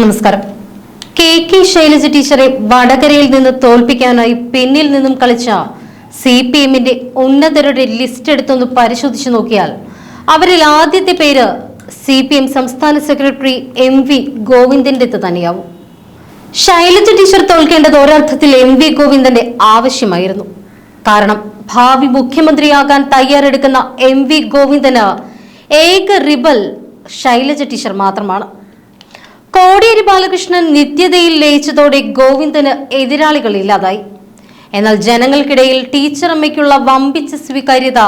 നമസ്കാരം. K K Shailaja ടീച്ചറെ വടകരയിൽ നിന്ന് തോൽപ്പിക്കാനായി പിന്നിൽ നിന്നും കളിച്ച സി പി എമ്മിന്റെ ഉന്നതരുടെ ലിസ്റ്റ് എടുത്തൊന്ന് പരിശോധിച്ചു നോക്കിയാൽ അവരിൽ ആദ്യത്തെ പേര് സി പി എം സംസ്ഥാന സെക്രട്ടറി എം വി ഗോവിന്ദന്റെ തന്നെയാവും. ശൈലജ ടീച്ചർ തോൽക്കേണ്ടത് ഒരർത്ഥത്തിൽ എം വി ഗോവിന്ദന്റെ ആവശ്യമായിരുന്നു. കാരണം ഭാവി മുഖ്യമന്ത്രിയാകാൻ തയ്യാറെടുക്കുന്ന എം വി ഗോവിന്ദന് ഏക റിബൽ ശൈലജ ടീച്ചർ മാത്രമാണ്. കോടിയേരി ബാലകൃഷ്ണൻ നിത്യതയിൽ ലയിച്ചതോടെ ഗോവിന്ദന് എതിരാളികൾ ഇല്ലാതായി. എന്നാൽ ജനങ്ങൾക്കിടയിൽ ടീച്ചർ അമ്മയ്ക്കുള്ള വമ്പിച്ച സ്വീകാര്യത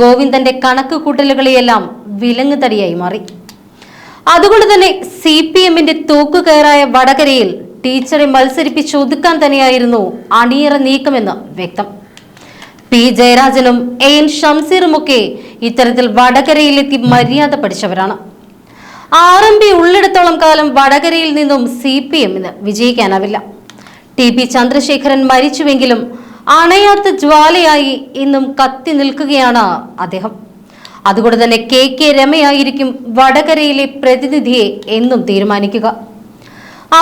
ഗോവിന്ദന്റെ കണക്ക് കൂട്ടലുകളെയെല്ലാം വിലങ്ങുതടിയായി മാറി. അതുകൊണ്ട് തന്നെ സി പി എമ്മിന്റെ തൂക്കുകയറായ വടകരയിൽ ടീച്ചറെ മത്സരിപ്പിച്ച് ഒതുക്കാൻ തന്നെയായിരുന്നു അണിയറ നീക്കമെന്ന് വ്യക്തം. പി ജയരാജനും എ എൻ ഷംസീറുമൊക്കെ ഇത്തരത്തിൽ വടകരയിലെത്തി മര്യാദ പഠിച്ചവരാണ്. ആർ എം പി ഉള്ളിടത്തോളം കാലം വടകരയിൽ നിന്നും സി പി എമ്മിന് വിജയിക്കാനാവില്ല. ടി പി ചന്ദ്രശേഖരൻ മരിച്ചുവെങ്കിലും അണയാത്ത ജ്വാലയായി ഇന്നും കത്തി നിൽക്കുകയാണ് അദ്ദേഹം. അതുകൊണ്ട് തന്നെ കെ കെ രമയായിരിക്കും വടകരയിലെ പ്രതിനിധിയെ എന്നും തീരുമാനിക്കുക.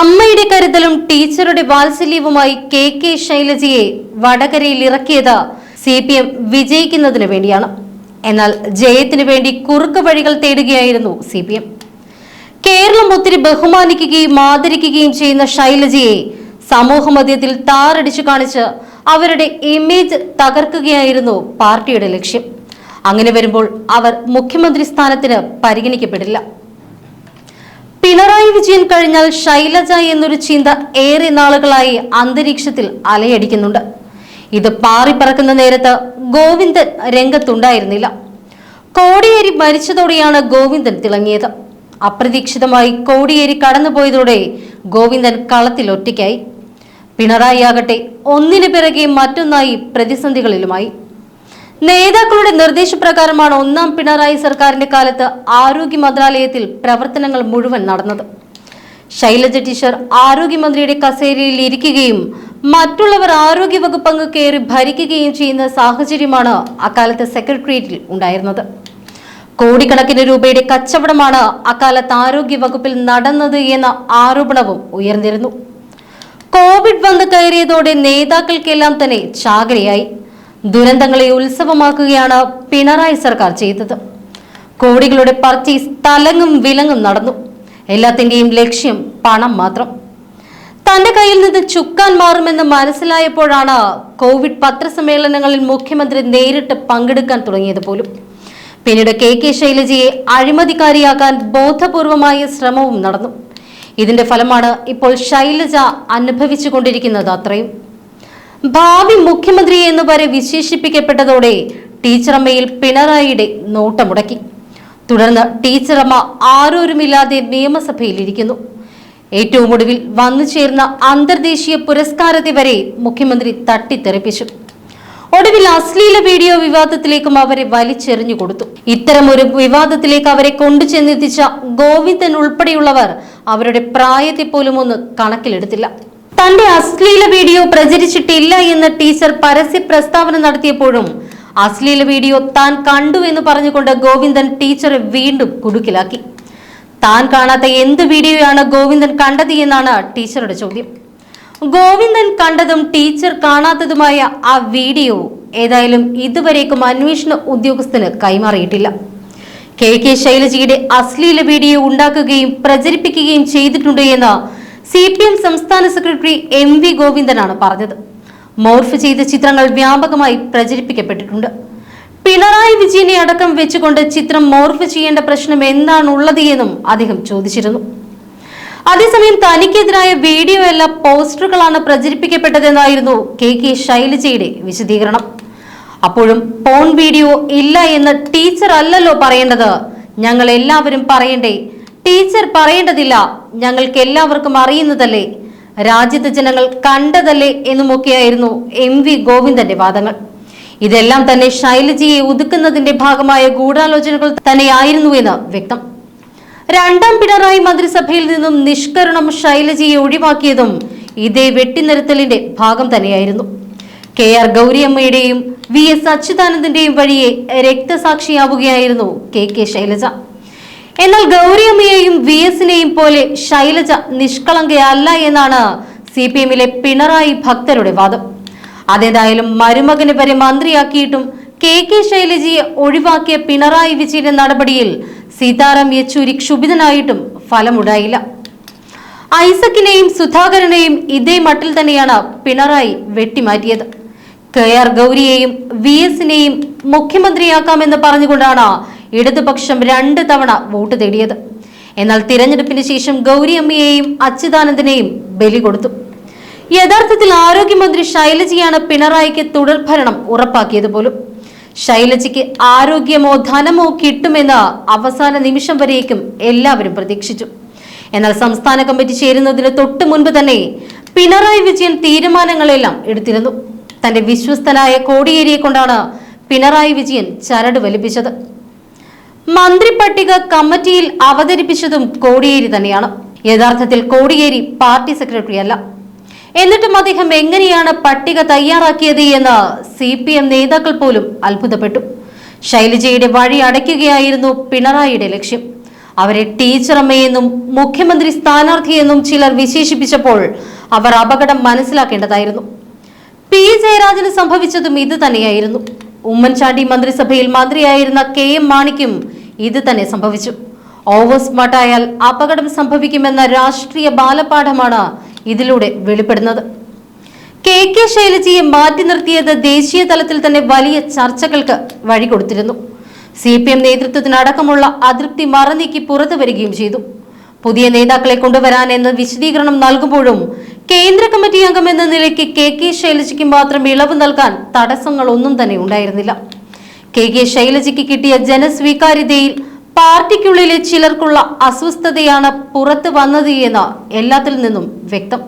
അമ്മയുടെ കരുതലും ടീച്ചറുടെ വാത്സല്യവുമായി കെ കെ ശൈലജയെ വടകരയിൽ ഇറക്കിയത് സി പി എം വിജയിക്കുന്നതിന് വേണ്ടിയാണ്. എന്നാൽ ജയത്തിന് വേണ്ടി കുറുക്ക് വഴികൾ തേടുകയായിരുന്നു സി പി എം. കേരളം ഒത്തിരി ബഹുമാനിക്കുകയും ആദരിക്കുകയും ചെയ്യുന്ന ശൈലജയെ സമൂഹമധ്യത്തിൽ താറടിച്ചു കാണിച്ച് അവരുടെ ഇമേജ് തകർക്കുകയായിരുന്നു പാർട്ടിയുടെ ലക്ഷ്യം. അങ്ങനെ വരുമ്പോൾ അവർ മുഖ്യമന്ത്രി സ്ഥാനത്തിന് പരിഗണിക്കപ്പെടില്ല. പിണറായി വിജയൻ കഴിഞ്ഞാൽ ശൈലജ എന്നൊരു ചിന്ത ഏറെ നാളുകളായി അന്തരീക്ഷത്തിൽ അലയടിക്കുന്നുണ്ട്. ഇത് പാറിപ്പറക്കുന്ന നേരത്ത് ഗോവിന്ദൻ രംഗത്തുണ്ടായിരുന്നില്ല. കോടിയേരി മരിച്ചതോടെയാണ് ഗോവിന്ദൻ തിളങ്ങിയത്. അപ്രതീക്ഷിതമായി കോടിയേരി കടന്നുപോയതോടെ ഗോവിന്ദൻ കളത്തിൽ ഒറ്റയ്ക്കായി. പിണറായി ആകട്ടെ ഒന്നിനു പിറകെ മറ്റൊന്നായി പ്രതിസന്ധികളിലുമായി. നേതാക്കളുടെ നിർദ്ദേശപ്രകാരമാണ് ഒന്നാം പിണറായി സർക്കാരിന്റെ കാലത്ത് ആരോഗ്യ മന്ത്രാലയത്തിൽ പ്രവർത്തനങ്ങൾ മുഴുവൻ നടന്നത്. ശൈലജ ടീച്ചർ ആരോഗ്യമന്ത്രിയുടെ കസേരയിൽ ഇരിക്കുകയും മറ്റുള്ളവർ ആരോഗ്യവകുപ്പ് അങ്ങ് കയറി ഭരിക്കുകയും ചെയ്യുന്ന സാഹചര്യമാണ് അക്കാലത്ത് സെക്രട്ടേറിയറ്റിൽ ഉണ്ടായിരുന്നത്. കോടിക്കണക്കിന് രൂപയുടെ കച്ചവടമാണ് അക്കാലത്ത് ആരോഗ്യ വകുപ്പിൽ നടന്നത് എന്ന ആരോപണവും ഉയർന്നിരുന്നു. കോവിഡ് വന്ന് കയറിയതോടെ നേതാക്കൾക്കെല്ലാം തന്നെ ചാകരയായി. ദുരന്തങ്ങളെ ഉത്സവമാക്കുകയാണ് പിണറായി സർക്കാർ ചെയ്തത്. കോടികളുടെ പർച്ചേസ് തലങ്ങും വിലങ്ങും നടന്നു. എല്ലാത്തിന്റെയും ലക്ഷ്യം പണം മാത്രം. തന്റെ കയ്യിൽ നിന്ന് ചുക്കാൻ മാറുമെന്ന് മനസ്സിലായപ്പോഴാണ് കോവിഡ് പത്രസമ്മേളനങ്ങളിൽ മുഖ്യമന്ത്രി നേരിട്ട് പങ്കെടുക്കാൻ തുടങ്ങിയത് പോലും. പിന്നീട് കെ കെ ശൈലജയെ അഴിമതിക്കാരിയാക്കാൻ ബോധപൂർവമായ ശ്രമവും നടന്നു. ഇതിന്റെ ഫലമാണ് ഇപ്പോൾ ശൈലജ അനുഭവിച്ചു കൊണ്ടിരിക്കുന്നത് അത്രയും. ഭാവി മുഖ്യമന്ത്രി എന്ന് വരെ വിശേഷിപ്പിക്കപ്പെട്ടതോടെ ടീച്ചറമ്മയിൽ പിണറായിയുടെ നോട്ടമുടക്കി. തുടർന്ന് ടീച്ചറമ്മ ആരോരുമില്ലാതെ നിയമസഭയിലിരിക്കുന്നു ഏറ്റവും ഒടുവിൽ വന്നു ചേർന്ന അന്തർദേശീയ പുരസ്കാരത്തെ വരെ മുഖ്യമന്ത്രി തട്ടിത്തെറിപ്പിച്ചു. ഒടുവിൽ അശ്ലീല വീഡിയോ വിവാദത്തിലേക്കും അവരെ വലിച്ചെറിഞ്ഞു കൊടുത്തു. ഇത്തരം ഒരു വിവാദത്തിലേക്ക് അവരെ കൊണ്ടുചെന്നെത്തിച്ച ഗോവിന്ദൻ ഉൾപ്പെടെയുള്ളവർ അവരുടെ പ്രായത്തെ പോലും ഒന്ന് കണക്കിലെടുത്തില്ല. തന്റെ അശ്ലീല വീഡിയോ പ്രചരിച്ചിട്ടില്ല എന്ന് ടീച്ചർ പരസ്യ പ്രസ്താവന നടത്തിയപ്പോഴും അശ്ലീല വീഡിയോ താൻ കണ്ടു എന്ന് പറഞ്ഞുകൊണ്ട് ഗോവിന്ദൻ ടീച്ചറെ വീണ്ടും കുടുക്കിലാക്കി. താൻ കാണാത്ത എന്ത് വീഡിയോയാണ് ഗോവിന്ദൻ കണ്ടത് എന്നാണ് ടീച്ചറുടെ ചോദ്യം. ഗോവിന്ദൻ കണ്ടതും ടീച്ചർ കാണാത്തതുമായ ആ വീഡിയോ ഏതായാലും ഇതുവരേക്കും അന്വേഷണ ഉദ്യോഗസ്ഥന് കൈമാറിയിട്ടില്ല. കെ. കെ. ശൈലജയുടെ അശ്ലീല വീഡിയോ ഉണ്ടാക്കുകയും പ്രചരിപ്പിക്കുകയും ചെയ്തിട്ടുണ്ട് എന്ന് സി പി എം സംസ്ഥാന സെക്രട്ടറി എം വി ഗോവിന്ദനാണ് പറഞ്ഞത്. മോർഫ് ചെയ്ത ചിത്രങ്ങൾ വ്യാപകമായി പ്രചരിപ്പിക്കപ്പെട്ടിട്ടുണ്ട്. പിണറായി വിജയനെ അടക്കം വെച്ചുകൊണ്ട് ചിത്രം മോർഫ് ചെയ്യേണ്ട പ്രശ്നം എന്താണുള്ളത് എന്നും അദ്ദേഹം ചോദിച്ചിരുന്നു. അതേസമയം തനിക്കെതിരായ വീഡിയോ അല്ല പോസ്റ്ററുകളാണ് പ്രചരിപ്പിക്കപ്പെട്ടതെന്നായിരുന്നു കെ കെ ശൈലജയുടെ വിശദീകരണം. അപ്പോഴും പോൺ വീഡിയോ ഇല്ല എന്ന് ടീച്ചർ അല്ലല്ലോ പറയേണ്ടത്. ഞങ്ങൾ എല്ലാവരും പറയണ്ടേ ടീച്ചർ പറയേണ്ടതില്ല. ഞങ്ങൾക്ക് എല്ലാവർക്കും അറിയുന്നതല്ലേ. രാജ്യത്തെ ജനങ്ങൾ കണ്ടതല്ലേ എന്നുമൊക്കെയായിരുന്നു എം വി ഗോവിന്ദന്റെ വാദങ്ങൾ. ഇതെല്ലാം തന്നെ ശൈലജയെ ഒതുക്കുന്നതിന്റെ ഭാഗമായ ഗൂഢാലോചനകൾ തന്നെയായിരുന്നു എന്ന് വ്യക്തം. രണ്ടാം പിണറായി മന്ത്രിസഭയിൽ നിന്നും നിഷ്കരണം ശൈലജയെ ഒഴിവാക്കിയതും ഇതേ വെട്ടിനിരത്തലിന്റെ ഭാഗം തന്നെയായിരുന്നു. കെ ആർ ഗൗരിയമ്മയുടെയും വി എസ് അച്യുതാനന്ദന്റെയും വഴിയെ രക്തസാക്ഷിയാവുകയായിരുന്നു കെ കെ ശൈലജ. എന്നാൽ ഗൗരിയമ്മയെയും വി എസിനെയും പോലെ ശൈലജ നിഷ്കളങ്കയല്ല എന്നാണ് സി പി എമ്മിലെ പിണറായി ഭക്തരുടെ വാദം. അതേതായാലും മരുമകനെ വരെ മന്ത്രിയാക്കിയിട്ടും കെ കെ ശൈലജയെ ഒഴിവാക്കിയ പിണറായി വിജയന്റെ നടപടിയിൽ സീതാറാം യെച്ചൂരി ക്ഷുഭിതനായിട്ടും ഫലമുണ്ടായില്ല. ഐസക്കിനെയും സുധാകരനെയും ഇതേ മട്ടിൽ തന്നെയാണ് പിണറായി വെട്ടിമാറ്റിയത്. കെ ആർ ഗൗരിയെയും വി എസിനെയും മുഖ്യമന്ത്രിയാക്കാമെന്ന് പറഞ്ഞുകൊണ്ടാണ് ഇടതുപക്ഷം രണ്ട് തവണ വോട്ട് തേടിയത്. എന്നാൽ തിരഞ്ഞെടുപ്പിന് ശേഷം ഗൗരിയമ്മയെയും അച്യുതാനന്ദനെയും ബലി കൊടുത്തു. യഥാർത്ഥത്തിൽ ആരോഗ്യമന്ത്രി ശൈലജയാണ് പിണറായിക്ക് തുടർഭരണം ഉറപ്പാക്കിയത് പോലും. ശൈലജയ്ക്ക് ആരോഗ്യമോ ധനമോ കിട്ടുമെന്ന് അവസാന നിമിഷം വരേക്കും എല്ലാവരും പ്രതീക്ഷിച്ചു. എന്നാൽ സംസ്ഥാന കമ്മിറ്റി ചേരുന്നതിന് തൊട്ട് മുൻപ് തന്നെ പിണറായി വിജയൻ തീരുമാനങ്ങളെല്ലാം എടുത്തിരുന്നു. തന്റെ വിശ്വസ്തനായ കോടിയേരിയെ കൊണ്ടാണ് പിണറായി വിജയൻ ചരട് വലിപ്പിച്ചത്. മന്ത്രി പട്ടിക കമ്മിറ്റിയിൽ അവതരിപ്പിച്ചതും കോടിയേരി തന്നെയാണ്. യഥാർത്ഥത്തിൽ കോടിയേരി പാർട്ടി സെക്രട്ടറി അല്ല എന്നിട്ടും അദ്ദേഹം എങ്ങനെയാണ് പട്ടിക തയ്യാറാക്കിയത് എന്ന് സി പി എം നേതാക്കൾ പോലും അത്ഭുതപ്പെട്ടു. ശൈലജയുടെ വഴി അടയ്ക്കുകയായിരുന്നു പിണറായിയുടെ ലക്ഷ്യം. അവരെ ടീച്ചറമ്മയെന്നും മുഖ്യമന്ത്രി സ്ഥാനാർത്ഥിയെന്നും ചിലർ വിശേഷിപ്പിച്ചപ്പോൾ അവർ അപകടം മനസ്സിലാക്കേണ്ടതായിരുന്നു. പി ജയരാജന് സംഭവിച്ചതും ഇത് തന്നെയായിരുന്നു. ഉമ്മൻചാണ്ടി മന്ത്രിസഭയിൽ മന്ത്രിയായിരുന്ന കെ എം മാണിക്കും ഇത് തന്നെ സംഭവിച്ചു. ഓവർ സ്മാർട്ടായാൽ അപകടം സംഭവിക്കുമെന്ന രാഷ്ട്രീയ ബാലപാഠമാണ് ഇതിലൂടെ വെളിപ്പെടുന്നത്. കെ കെ ശൈലജയെ മാറ്റി നിർത്തിയത് ദേശീയ തലത്തിൽ തന്നെ വലിയ ചർച്ചകൾക്ക് വഴി കൊടുത്തിരുന്നു. സി പി എം നേതൃത്വത്തിനടക്കമുള്ള അതൃപ്തി മറനീക്കി പുറത്തു വരികയും ചെയ്തു. പുതിയ നേതാക്കളെ കൊണ്ടുവരാൻ എന്ന് വിശദീകരണം നൽകുമ്പോഴും കേന്ദ്ര കമ്മിറ്റി അംഗം എന്ന നിലയ്ക്ക് കെ കെ ശൈലജയ്ക്ക് മാത്രം ഇളവ് നൽകാൻ തടസ്സങ്ങളൊന്നും തന്നെ ഉണ്ടായിരുന്നില്ല. കെ കെ ശൈലജയ്ക്ക് കിട്ടിയ ജനസ്വീകാര്യതയിൽ പാർട്ടിക്കുള്ളിലെ ചിലർക്കുള്ള അസ്വസ്ഥതയാണ് പുറത്തു വന്നത് എന്ന് എല്ലാത്തിൽ നിന്നും വ്യക്തം.